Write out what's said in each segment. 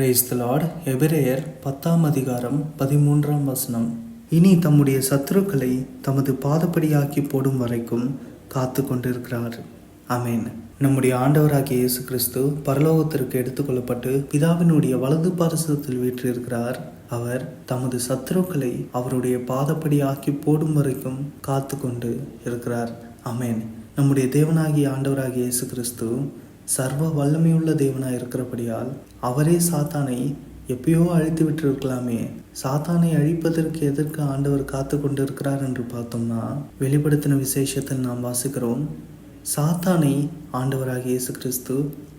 Praise the Lord எபிரேயர் பத்தாம் அதிகாரம் பதிமூன்றாம் வசனம். இனி தம்முடைய சத்துருக்களை தமது பாதப்படியாக்கி போடும் வரைக்கும் காத்து கொண்டிருக்கிறார். அமேன் நம்முடைய ஆண்டவராகிய இயேசு கிறிஸ்து பரலோகத்திற்கு எடுத்துக்கொள்ளப்பட்டு பிதாவினுடைய வலது பாரசத்தில் வீற்றிருக்கிறார். அவர் தமது சத்துருக்களை அவருடைய பாதப்படி ஆக்கி போடும் வரைக்கும் காத்து கொண்டு இருக்கிறார். அமேன் நம்முடைய தேவனாகிய ஆண்டவராகிய இயேசு கிறிஸ்து சர்வ வல்லமையுள்ள தேவனாக இருக்கிறபடியால் அவரே சாத்தானை எப்பயோ அழித்து விட்டிருக்கலாமே. சாத்தானை அழிப்பதற்கு எதற்கு ஆண்டவர் காத்து கொண்டிருக்கிறார் என்று பார்த்தோம்னா வெளிப்படுத்தின விசேஷத்தில் நாம் வாசிக்கிறோம். சாத்தானை ஆண்டவராக இயேசு கிறிஸ்து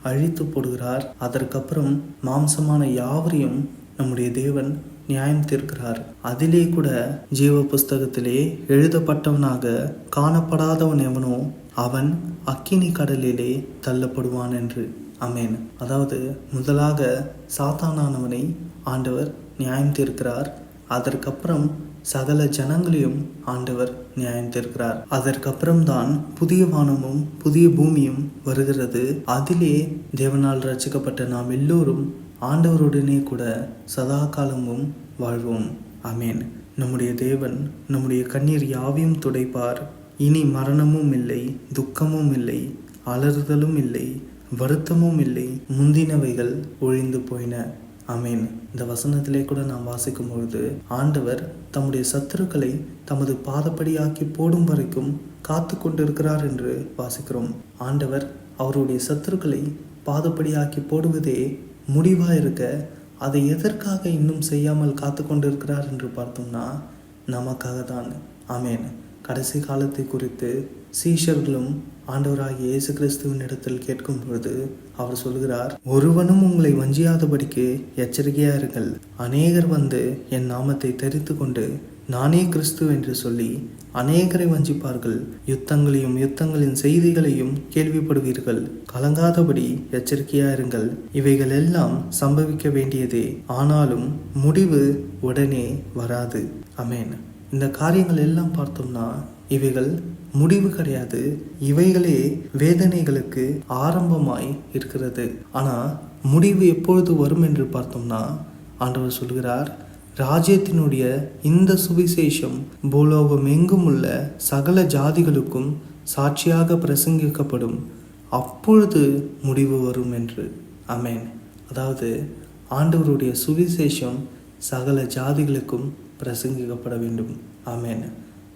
அழித்து போடுகிறார். அதற்கப்புறம் மாம்சமான யாவரையும் நம்முடைய தேவன் நியாயம் தீர்க்கிறார். அதிலே கூட ஜீவ புஸ்தகத்திலே எழுதப்பட்டவனாக காணப்படாதவன் எவனோ அவன் அக்கினி கடலிலே தள்ளப்படுவான் என்று. அமேன் அதாவது முதலாக சாத்தானானவனை ஆண்டவர் நியாயம் தீர்க்கிறார். அதற்கப்புறம் சகல ஜனங்களையும் ஆண்டவர் நியாயம் தீர்க்கிறார். அதற்கப்புறம்தான் புதிய வானமும் புதிய பூமியும் வருகிறது. அதிலே தேவனால் ரசிக்கப்பட்ட நாம் எல்லோரும் ஆண்டவருடனே கூட சதா காலமும் வாழ்வோம். அமேன் நம்முடைய தேவன் நம்முடைய கண்ணீர் யாவையும் துடைப்பார். இனி மரணமும் இல்லை துக்கமும் இல்லை அலறுதலும் இல்லை வருத்தமும் இல்லை முந்தினவைகள் ஒழிந்து போயின. அமேன் இந்த வசனத்திலே கூட நாம் வாசிக்கும் பொழுது ஆண்டவர் தம்முடைய சத்துருக்களை தமது பாதப்படியாக்கி போடும் வரைக்கும் காத்து கொண்டிருக்கிறார் என்று வாசிக்கிறோம். ஆண்டவர் அவருடைய சத்துருக்களை பாதப்படியாக்கி போடுவதே முடிவாக இருக்க அதை எதற்காக இன்னும் செய்யாமல் காத்து கொண்டிருக்கிறார் என்று பார்த்தோம்னா நமக்காக தான் ஆமேன். கடைசி காலத்தை குறித்து சீஷர்களும் ஆண்டவராகிய இயேசு கிறிஸ்துவின் இடத்தில் கேட்கும் பொழுது அவர் சொல்கிறார் ஒருவனும் உங்களை வஞ்சியாதபடிக்கு எச்சரிக்கையா இருங்கள். அநேகர் வந்து என் நாமத்தை தெரிந்து கொண்டு நானே கிறிஸ்து என்று சொல்லி அநேகரை வஞ்சிப்பார்கள். யுத்தங்களையும் யுத்தங்களின் செய்திகளையும் கேள்விப்படுவீர்கள். கலங்காதபடி எச்சரிக்கையா இருங்கள். இவைகள் எல்லாம் சம்பவிக்க வேண்டியதே. ஆனாலும் முடிவு உடனே வராது. அமேன் இந்த காரியங்கள் எல்லாம் பார்த்தோம்னா இவைகள் முடிவு கிடையாது. இவைகளே வேதனைகளுக்கு ஆரம்பமாய் இருக்கிறது. ஆனால் முடிவு எப்பொழுது வரும் என்று பார்த்தோம்னா ஆண்டவர் சொல்கிறார் ராஜ்யத்தினுடைய இந்த சுவிசேஷம் பூலோகம் எங்கும் உள்ள சகல ஜாதிகளுக்கும் சாட்சியாக பிரசங்கிக்கப்படும். அப்பொழுது முடிவு வரும் என்று. அமேன் அதாவது ஆண்டவருடைய சுவிசேஷம் சகல ஜாதிகளுக்கும் பிரசங்கிக்கப்பட வேண்டும். ஆமேன்.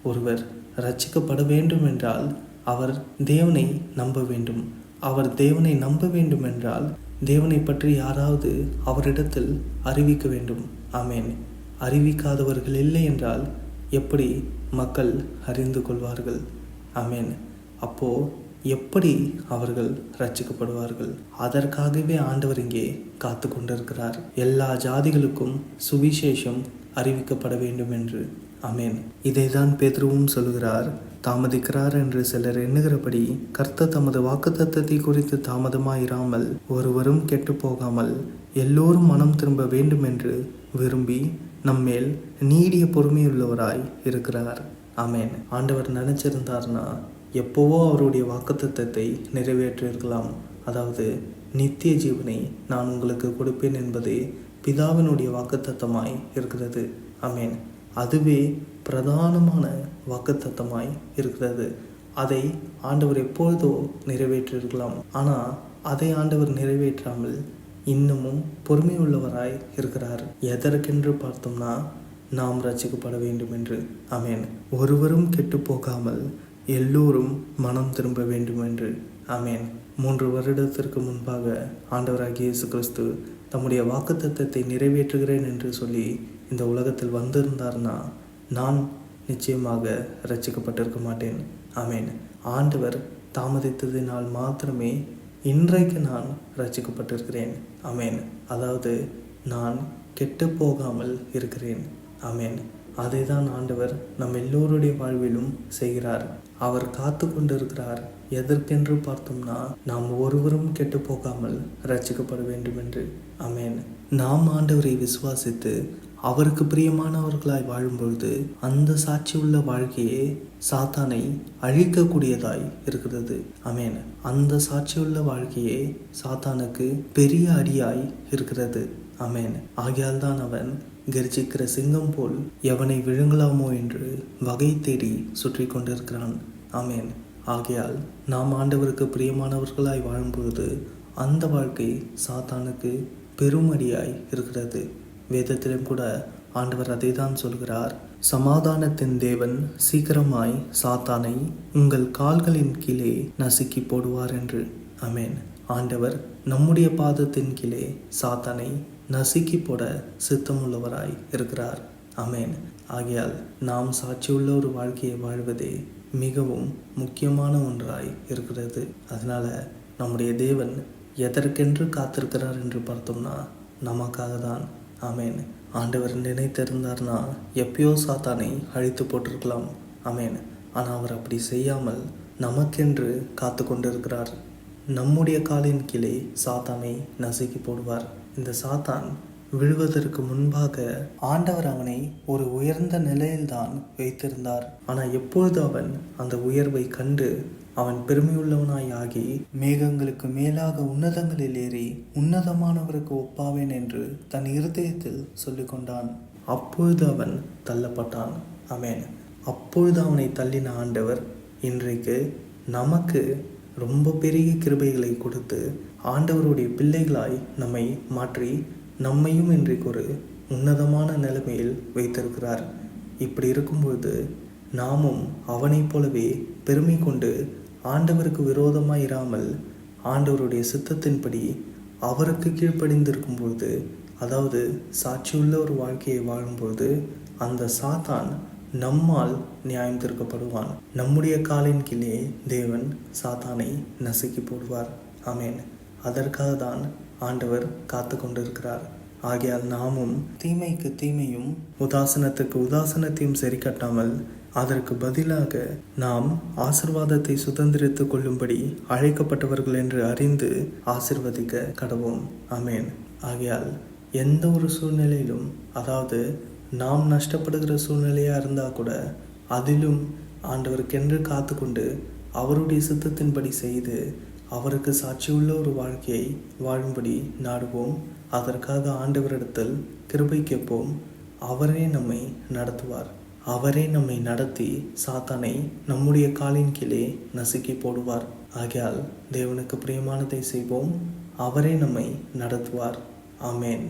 ஒருவர் ரட்சிக்கப்பட வேண்டும் என்றால் அவர் தேவனை நம்ப வேண்டும். அவர் தேவனை நம்ப வேண்டும் என்றால் தேவனை பற்றி யாராவது அவரிடத்தில் அறிவிக்க வேண்டும். ஆமேன். அறிவிக்காதவர்கள் இல்லை என்றால் எப்படி மக்கள் அறிந்து கொள்வார்கள்? ஆமேன். அப்போ எப்படி அவர்கள் ரட்சிக்கப்படுவார்கள் அதற்காகவே ஆண்டவர் இங்கே காத்து கொண்டிருக்கிறார் எல்லா ஜாதிகளுக்கும் சுவிசேஷம் அறிவிக்கப்பட வேண்டும் என்று. அமேன் இதைதான் பேதுருவும் சொல்கிறார் தாமதிக்கிறார் என்று சிலர் எண்ணுகிறபடி கர்த்த தமது வாக்குத்தத்தத்தை குறித்து தாமதமாயிராமல் ஒருவரும் கெட்டு போகாமல் எல்லோரும் மனம் திரும்ப வேண்டும் என்று விரும்பி நம்மேல் நீடிய பொறுமையுள்ளவராய் இருக்கிறார். அமேன் ஆண்டவர் நினைச்சிருந்தார்னா எப்போவோ அவருடைய வாக்குத்தத்தத்தை நிறைவேற்றிருக்கலாம் அதாவது நித்திய ஜீவனை நான் உங்களுக்கு கொடுப்பேன் என்பதே பிதாவினுடைய வாக்குத்தத்தமாய் இருக்கிறது. அமேன் அதுவே பிரதானமான வாக்குத்தத்தமாய் இருக்கிறது. அதை ஆண்டவர் எப்பொழுதோ நிறைவேற்றிருக்கலாம் ஆனால் அதை ஆண்டவர் நிறைவேற்றாமல் இன்னமும் பொறுமை உள்ளவராய் இருக்கிறார். எதற்கென்று பார்த்தோம்னா நாம் ரசிக்கப்பட வேண்டும் என்று அமேன் ஒருவரும் கெட்டு போகாமல் எல்லோரும் மனம் திரும்ப வேண்டும் என்று அமேன் மூன்று வருடத்திற்கு முன்பாக ஆண்டவராகிய இயேசு கிறிஸ்து தம்முடைய வாக்குத்தத்தத்தை நிறைவேற்றுகிறேன் என்று சொல்லி இந்த உலகத்தில் வந்திருந்தார்னா நான் நிச்சயமாக ரசிக்கப்பட்டிருக்க மாட்டேன். ஆமேன். ஆண்டவர் தாமதித்ததினால் மாத்திரமே இன்றைக்கு நான் ரசிக்கப்பட்டிருக்கிறேன் அமேன் அதாவது நான் கெட்டு போகாமல் இருக்கிறேன். அமேன் அதை தான் ஆண்டவர் நம் எல்லோருடைய வாழ்விலும் செய்கிறார். அவர் காத்து கொண்டிருக்கிறார். எதற்கென்று பார்த்தோம்னா நாம் ஒருவரும் கெட்டு போகாமல் ரட்சிக்கப்பட வேண்டும் என்று அமேன் நாம் ஆண்டவரை விசுவாசித்து அவருக்கு பிரியமானவர்களாய் வாழும்பொழுது அந்த சாட்சி உள்ள வாழ்க்கையே சாத்தானை அழிக்கக்கூடியதாய் இருக்கிறது. அமேன் அந்த சாட்சியுள்ள வாழ்க்கையே சாத்தானுக்கு பெரிய அடியாய் இருக்கிறது. அமேன் ஆகையால் தான் அவன் கர்ஜிக்கிற சிங்கம் போல் எவனை விழுங்கலாமோ என்று வகை தேடி சுற்றி கொண்டிருக்கிறான். ஆமேன். ஆகையால் நாம் ஆண்டவருக்கு பிரியமானவர்களாய் வாழும்பொழுது அந்த வாழ்க்கை சாத்தானுக்கு பெருமடியாய் இருக்கிறது. வேதத்திலும் கூட ஆண்டவர் அதை தான் சொல்கிறார். சமாதானத்தின் தேவன் சீக்கிரமாய் சாத்தானை உங்கள் கால்களின் கீழே நசுக்கி போடுவார் என்று. அமேன் ஆண்டவர் நம்முடைய பாதத்தின் கீழே சாத்தானை நசுக்கி போட சித்தமுள்ளவராய் இருக்கிறார். அமேன் ஆகையால் நாம் சாட்சியுள்ள ஒரு வாழ்க்கையை வாழ்வதே மிகவும் முக்கியமான ஒன்றாய் இருக்கிறது. அதனால நம்முடைய தேவன் எதற்கென்று காத்திருக்கிறார் என்று பார்த்தோம்னா நமக்காக தான் ஆமேன். ஆண்டவர் நினைத்திருந்தார்னா எப்பயோ சாத்தானை அழித்து போட்டிருக்கலாம். ஆமேன். ஆனால் அவர் அப்படி செய்யாமல் நமக்கென்று காத்து கொண்டிருக்கிறார் நம்முடைய காலின் கீழே சாத்தானை நசுக்கி போடுவார். இந்த சாத்தான் விழுவதற்கு முன்பாக ஆண்டவர் அவனை ஒரு உயர்ந்த நிலையில்தான் வைத்திருந்தார். ஆனால் எப்பொழுது அவன் அந்த உயர்வை கண்டு அவன் பெருமையுள்ளவனாய் ஆகி மேகங்களுக்கு மேலாக உன்னதங்களில் ஏறி உன்னதமானவருக்கு ஒப்பாவேன் என்று தன் இருதயத்தில் சொல்லிக்கொண்டான் அப்பொழுது அவன் தள்ளப்பட்டான். அமேன் அப்பொழுது அவனை தள்ளின ஆண்டவர் இன்றைக்கு நமக்கு ரொம்ப பெரிய கிருபைகளை கொடுத்து ஆண்டவருடைய பிள்ளைகளாய் நம்மை மாற்றி நம்மையும் இன்றைக்கு ஒரு உன்னதமான நிலைமையில் வைத்திருக்கிறார். இப்படி இருக்கும்போது நாமும் அவனைப் போலவே பெருமை கொண்டு ஆண்டவருக்கு விரோதமாக இராமல் ஆண்டவருடைய சித்தத்தின்படி அவருக்கு கீழ்ப்படிந்திருக்கும் பொழுது அதாவது சாட்சியுள்ள ஒரு வாழ்க்கையை வாழும்பொழுது அந்த சாத்தான் நம்மால் நியாயம் தீர்க்கப்படுவான். நம்முடைய காலின் கீழே தேவன் சாத்தானை நசுக்கி போடுவார். ஆமேன். அதற்காக தான் ஆண்டவர் காத்து கொண்டிருக்கிறார். ஆகையால் நாமும் தீமைக்கு தீமையும் உதாசனத்துக்கு உதாசனத்தையும் சரி கட்டாமல் அதற்கு பதிலாக நாம் ஆசிர்வாதத்தை சுதந்திரித்துக் கொள்ளும்படி அழைக்கப்பட்டவர்கள் என்று அறிந்து ஆசிர்வதிக்க கடவோம். அமேன் ஆகையால் எந்த ஒரு சூழ்நிலையிலும் அதாவது நாம் நஷ்டப்படுகிற சூழ்நிலையாக இருந்தால் கூட அதிலும் ஆண்டவருக்கென்று காத்து கொண்டு அவருடைய சித்தத்தின்படி செய்து அவருக்கு சாட்சியுள்ள ஒரு வாழ்க்கையை வாழும்படி நாடுவோம். அதற்காக ஆண்டவரிடத்தில் கிருபை கேட்போம். அவரே நம்மை நடத்துவார். அவரே நம்மை நடத்தி சாத்தானை நம்முடைய காலின் கீழே நசுக்கி போடுவார். ஆகையால் தேவனுக்கு பிரியமானதை செய்வோம். அவரே நம்மை நடத்துவார். ஆமேன்.